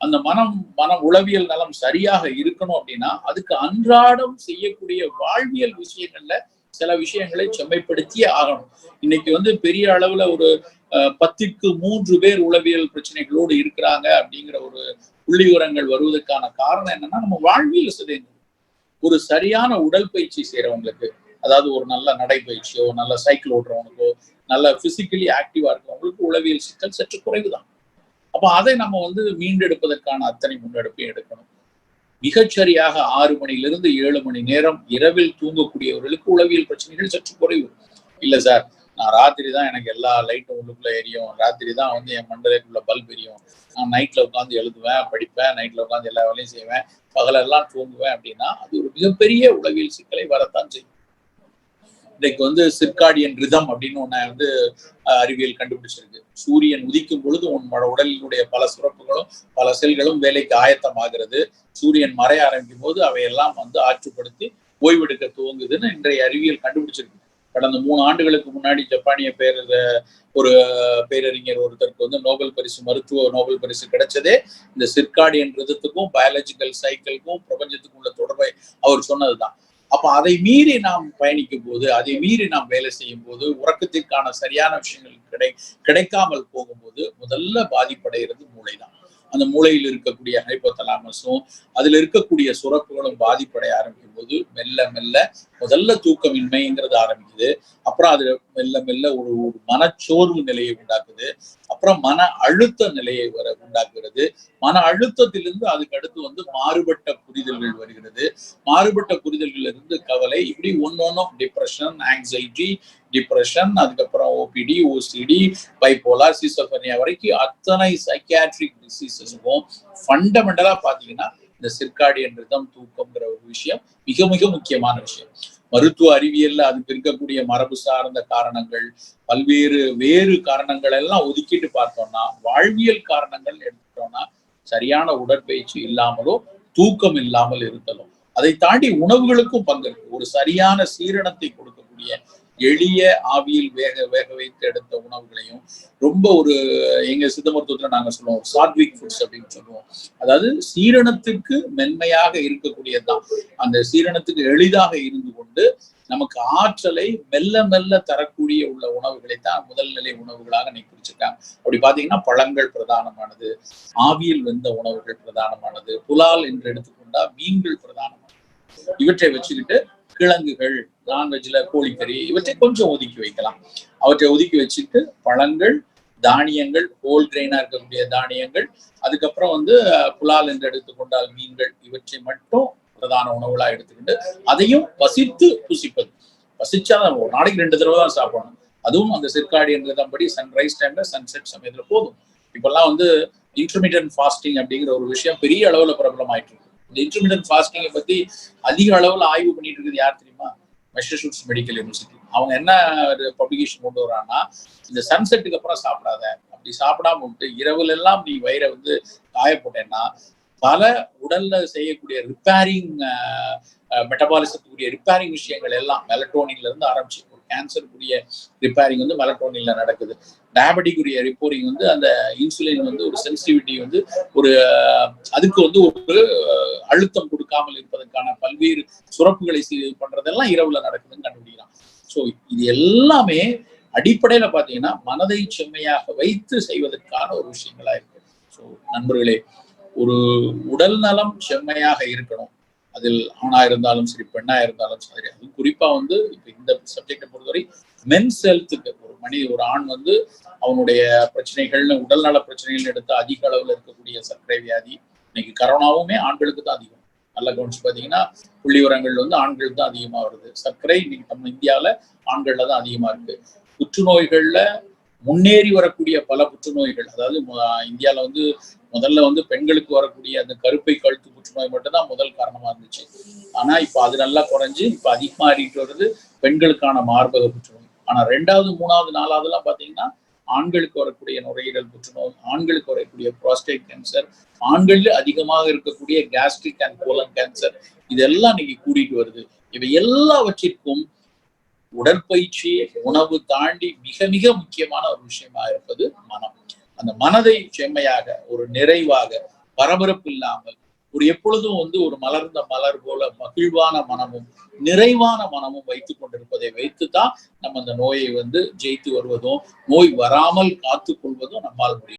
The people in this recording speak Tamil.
அந்த மனம் மன உளவியல் நலம் சரியாக இருக்கணும் அப்படின்னா அதுக்கு அன்றாடம் செய்யக்கூடிய வாழ்வியல் விஷயங்கள்ல சில விஷயங்களை செம்மைப்படுத்தியே ஆகணும். இன்னைக்கு வந்து பெரிய அளவுல ஒரு பத்திற்கு மூன்று பேர் உளவியல் பிரச்சனைகளோடு இருக்கிறாங்க அப்படிங்கிற ஒரு புள்ளிவரங்கள் வருவதற்கான காரணம் என்னன்னா நம்ம வாழ்வியல் சிதைந்து ஒரு சரியான உடற்பயிற்சி செய்யறவங்களுக்கு அதாவது ஒரு நல்ல நடைப்பயிற்சியோ நல்ல சைக்கிள் ஓட்டுறவனுக்கோ நல்ல பிசிக்கலி ஆக்டிவா இருக்கிறவங்களுக்கு உளவியல் சிக்கல் சற்று குறைவுதான். அப்ப அதை நம்ம வந்து மீண்டெடுப்பதற்கான அத்தனை முன்னெடுப்பையும் எடுக்கணும். மிகச்சரியாக ஆறு மணிலிருந்து ஏழு மணி நேரம் இரவில் தூங்கக்கூடியவர்களுக்கு உளவியல் பிரச்சனைகள் சற்று குறைவு. இல்ல சார் நான் ராத்திரி தான் எனக்கு எல்லா லைட்டும் உள்ளுக்குள்ள எரியும். ராத்திரி தான் வந்து என் மண்டலைக்குள்ள பல்ப் எரியும். நான் நைட்ல உட்காந்து எழுதுவேன் படிப்பேன் நைட்ல உட்காந்து எல்லா வேலையும் செய்வேன். பகலெல்லாம் தூங்குவேன் அப்படின்னா அது ஒரு மிகப்பெரிய உளவியல் சிக்கலை வரத்தான் செய்யும். இன்றைக்கு வந்து சிற்காடியன் ரிதம் அப்படின்னு ஒன்ன வந்து அறிவியல் கண்டுபிடிச்சிருக்கு. சூரியன் உதிக்கும் பொழுது உன் உடலினுடைய பல சுரப்புகளும் பல செல்களும் வேலைக்கு ஆயத்தமாகிறது. சூரியன் மறைய ஆரம்பிக்கும் போது அவையெல்லாம் வந்து ஆற்றுப்படுத்தி ஓய்வெடுக்க துவங்குதுன்னு இன்றைய அறிவியல் கண்டுபிடிச்சிருக்கு. கடந்த மூணு ஆண்டுகளுக்கு முன்னாடி ஜப்பானிய பேர் ஒரு பேரறிஞர் ஒருத்தருக்கு வந்து நோபல் பரிசு மருத்துவ நோபல் பரிசு கிடைச்சதே இந்த சிற்காடி ரிதத்துக்கும் பயாலஜிக்கல் சைக்கிளுக்கும் பிரபஞ்சத்துக்கும் உள்ள தொடர்பை அவர் சொன்னதுதான். அப்ப அதை மீறி நாம் பயணிக்கும் போது அதை மீறி நாம் வேலை செய்யும் போது உறக்கத்திற்கான சரியான விஷயங்கள் கிடை கிடைக்காமல் போகும்போது முதல்ல பாதிப்படைகிறது மூளைதான். அந்த மூளையில் இருக்கக்கூடிய ஹைப்போதலாமஸும் அதுல இருக்கக்கூடிய சுரப்புகளும் பாதிப்படைய ஆரம்பிக்கும். போது மெல்ல மெல்ல முதல்ல தூக்கமின்மைங்கிறது ஆரம்பிக்குது. அப்புறம் அது மெல்ல மெல்ல ஒரு ஒரு மனச்சோர்வு நிலையை உண்டாக்குது. அப்புறம் மன அழுத்த நிலையை வர உண்டாக்குகிறது. மன அழுத்தத்திலிருந்து அதுக்கு அடுத்து வந்து மாறுபட்ட புரிதல்கள் வருகிறது. மாறுபட்ட புரிதல்கள் இருந்து கவலை இப்படி ஒன்னொன்னும் டிப்ரெஷன் ஆங்ஸைட்டி டிப்ரெஷன் அதுக்கப்புறம் ஓபிடி ஓசிடி பைப்போலார் சிசோபனியா வரைக்கும் அத்தனை சைக்கியாட்ரிக் டிசீசஸுக்கும் ஃபண்டமெண்டலா பாத்தீங்கன்னா இந்த சிற்காடி என்றுதான் தூக்கம்ங்கிற ஒரு விஷயம் மிக மிக முக்கியமான விஷயம். மருத்துவ அறிவியல்ல அதுக்கு இருக்கக்கூடிய மரபு சார்ந்த காரணங்கள் பல்வேறு வேறு காரணங்கள் எல்லாம் ஒதுக்கிட்டு பார்த்தோம்னா வாழ்வியல் காரணங்கள் எடுத்துட்டோம்னா சரியான உடற்பயிற்சி இல்லாமலோ தூக்கம் இல்லாமல் இருத்தலும் அதை தாண்டி உணவுகளுக்கும் பங்கு இருக்கு. ஒரு சரியான சீரணத்தை கொடுக்கக்கூடிய எளிய ஆவியில் வேக வேக வைத்து எடுத்த உணவுகளையும் ரொம்ப ஒரு எங்க சித்த மருத்துவத்துல நாங்க சொல்லுவோம் சாத்விக் ஃபுட்ஸ் அப்படின்னு சொல்லுவோம். அதாவது சீரணத்துக்கு மென்மையாக இருக்கக்கூடியதுதான். அந்த சீரணத்துக்கு எளிதாக இருந்து கொண்டு நமக்கு ஆற்றலை மெல்ல மெல்ல தரக்கூடிய உள்ள உணவுகளை தான் முதல் நிலை உணவுகளாக நீ குறிச்சிருக்காங்க அப்படி பாத்தீங்கன்னா பழங்கள் பிரதானமானது ஆவியில் வெந்த உணவுகள் பிரதானமானது புலால் என்று எடுத்துக்கொண்டா மீன்கள் பிரதானமானது. இவற்றை வச்சுக்கிட்டு கிழங்குகள் நான்வெஜ்ல கோழிக்கறி இவற்றை கொஞ்சம் ஒதுக்கி வைக்கலாம். அவற்றை ஒதுக்கி வச்சுட்டு பழங்கள் தானியங்கள் ஹோல் கிரெயினா இருக்கக்கூடிய தானியங்கள் அதுக்கப்புறம் வந்து புலால் என்று எடுத்துக்கொண்டால் மீன்கள் இவற்றை மட்டும் பிரதான உணவுகளா எடுத்துக்கிட்டு அதையும் பசித்து புசிப்பது. பசிச்சா ஒரு நாளைக்கு ரெண்டு தடவை தான் சாப்பிடணும். அதுவும் அந்த சிற்காடி சிற்காடின்றதன்படி சன்ரைஸ் டைம்ல சன்செட் சமயத்துல போதும். இப்பெல்லாம் வந்து இன்டர்மீடியன்ட் ஃபாஸ்டிங் அப்படிங்கிற ஒரு விஷயம் பெரிய அளவுல பிரபலமாயிட்டு இருக்கு. இந்த இன்டர்மீடியன்ட் ஃபாஸ்டிங்கை பத்தி அதிக அளவுல ஆய்வு பண்ணிட்டு இருக்குது யார் தெரியுமா? மெஷர்ஷூட்ஸ் மெடிக்கல் யூனிவர்சிட்டி அவங்க என்ன ஒரு பப்ளிகேஷன் கொண்டு வரான்னா இந்த சன்செட்டுக்கு அப்புறம் சாப்பிடாத. அப்படி சாப்பிடாம விட்டு இரவுல எல்லாம் நீ வயிறை வந்து காய போட்டேன்னா பல உடல்ல செய்யக்கூடிய ரிப்பேரிங் மெட்டபாலிசத்துக்குரிய ரிப்பேரிங் விஷயங்கள் எல்லாம் மெலட்டோனின்ல இருந்து ஆரம்பிச்சு ஒரு கேன்சருக்குரிய ரிப்பேரிங் வந்து மெலட்டோனின்ல நடக்குது. டயபெட்டிக்குரிய ரிப்போரிங் வந்து அந்த இன்சுலின் வந்து ஒரு சென்சிட்டிவிட்டி வந்து ஒரு அதுக்கு வந்து ஒரு அழுத்தம் கொடுக்காமல் இருப்பதற்கான பல்வேறு சுரப்புகளை பண்றதெல்லாம் இரவுல நடக்குதுன்னு கண்டுபிடிக்கலாம் ஸோ இது எல்லாமே அடிப்படையில பாத்தீங்கன்னா மனதை செம்மையாக வைத்து செய்வதற்கான ஒரு விஷயங்களா இருக்கு. ஸோ நண்பர்களே ஒரு உடல் நலம் செம்மையாக இருக்கணும். அதில் ஆணா இருந்தாலும் சரி பெண்ணா இருந்தாலும் சரி அது குறிப்பா வந்து இப்ப இந்த சப்ஜெக்டை பொறுத்தவரை மென்ஸ் ஹெல்த்துக்கு ஒரு மனித ஒரு ஆண் வந்து அவனுடைய பிரச்சனைகள்னு உடல்நல பிரச்சனைகள் எடுத்து அதிக அளவுல இருக்கக்கூடிய சர்க்கரை வியாதி இன்னைக்கு கரோனாவுமே ஆண்களுக்கு தான் அதிகம். நல்லா கவனிச்சு பாத்தீங்கன்னா புள்ளி உரங்கள் வந்து ஆண்கள் தான் அதிகமா வருது. சர்க்கரை இன்னைக்கு நம்ம இந்தியாவில் ஆண்கள்ல தான் அதிகமா இருக்கு. புற்றுநோய்கள்ல முன்னேறி வரக்கூடிய பல புற்றுநோய்கள் அதாவது இந்தியாவில் வந்து முதல்ல வந்து பெண்களுக்கு வரக்கூடிய அந்த கருப்பை கழுத்து புற்றுநோய் மட்டும்தான் முதல் காரணமா இருந்துச்சு. ஆனா இப்ப அது நல்லா குறைஞ்சு இப்ப அதிகமாறிட்டு வருது பெண்களுக்கான மார்பக புற்றுநோய். ஆனா ரெண்டாவது மூணாவது நாலாவதுலாம் பாத்தீங்கன்னா ஆண்களுக்கு வரக்கூடிய நுரையீரல் புற்றுநோய் ஆண்களுக்கு வரக்கூடிய ப்ராஸ்டேட் கேன்சர் ஆண்கள் அதிகமாக இருக்கக்கூடிய கேஸ்ட்ரிக் அண்ட் கோலன் கேன்சர் இதெல்லாம் இன்னைக்கு கூட்டிட்டு வருது. இவை எல்லாவற்றிற்கும் உடற்பயிற்சி உணவு தாண்டி மிக மிக முக்கியமான ஒரு விஷயமா இருப்பது மனம். அந்த மனதை செம்மையாக ஒரு நிறைவாக பரபரப்பு இல்லாமல் ஒரு எப்பொழுதும் வந்து ஒரு மலர்ந்த மலர் போல மகிழ்வான மனமும் நிறைவான மனமும் வைத்துக் கொண்டிருப்பதை வைத்துதான் நம்ம அந்த நோயை வந்து ஜெயித்து வருவதும் நோய் வராமல் காத்துக் கொள்வதும் நம்மால் முடியும்.